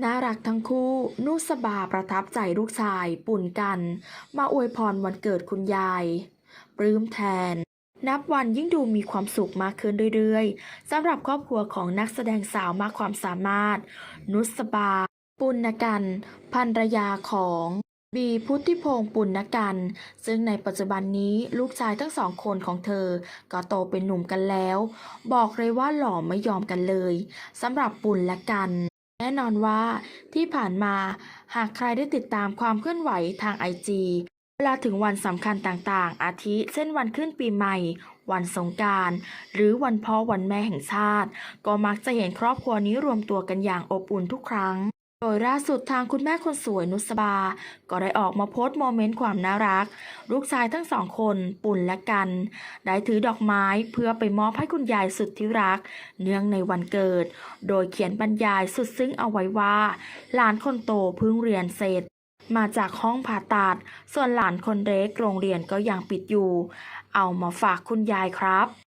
น่ารักทั้งคู่ นุสบาประทับใจลูกชาย ปุ่นกัน มาอวยพรวันเกิดคุณยาย ปลื้มแทน นับวันยิ่งดูมีความสุขมากขึ้นเรื่อยๆสำหรับครอบครัวของนักแสดงสาวมากความสามารถ นุสบา ปุณกันภรรยาของบีพุทธิพงศ์ปุณกัน ซึ่งในปัจจุบันนี้ลูกชายทั้งสองคนของเธอ ก็โตเป็นหนุ่มกันแล้ว บอกเลยว่าหล่อไม่ยอมกันเลยสำหรับปุณและกัน แน่นอนว่าที่ผ่านมาหากใครได้ติดตามความเคลื่อนไหวทางไอจีเวลาถึงวันสำคัญต่างๆ อาทิเช่นวันขึ้นปีใหม่ วันสงการหรือวันพ่อวันแม่แห่งชาติ ก็มักจะเห็นครอบครัวนี้รวมตัวกันอย่างอบอุ่นทุกครั้ง โดยล่าสุดทางคุณแม่คนสวยนุสบา ก็ได้ออกมาโพสต์โมเมนต์ความน่ารัก ลูกชายทั้งสองคนปุ่นและกัน ได้ถือดอกไม้เพื่อไปมอบให้คุณยายสุดที่รัก เนื่องในวันเกิด โดยเขียนบรรยายสุดซึ้งเอาไว้ว่า หลานคนโตเพิ่งเรียนเสร็จ มาจากห้องผ่าตัดส่วนหลานคนเล็กโรงเรียนก็ยังปิดอยู่ เอามาฝากคุณยายครับ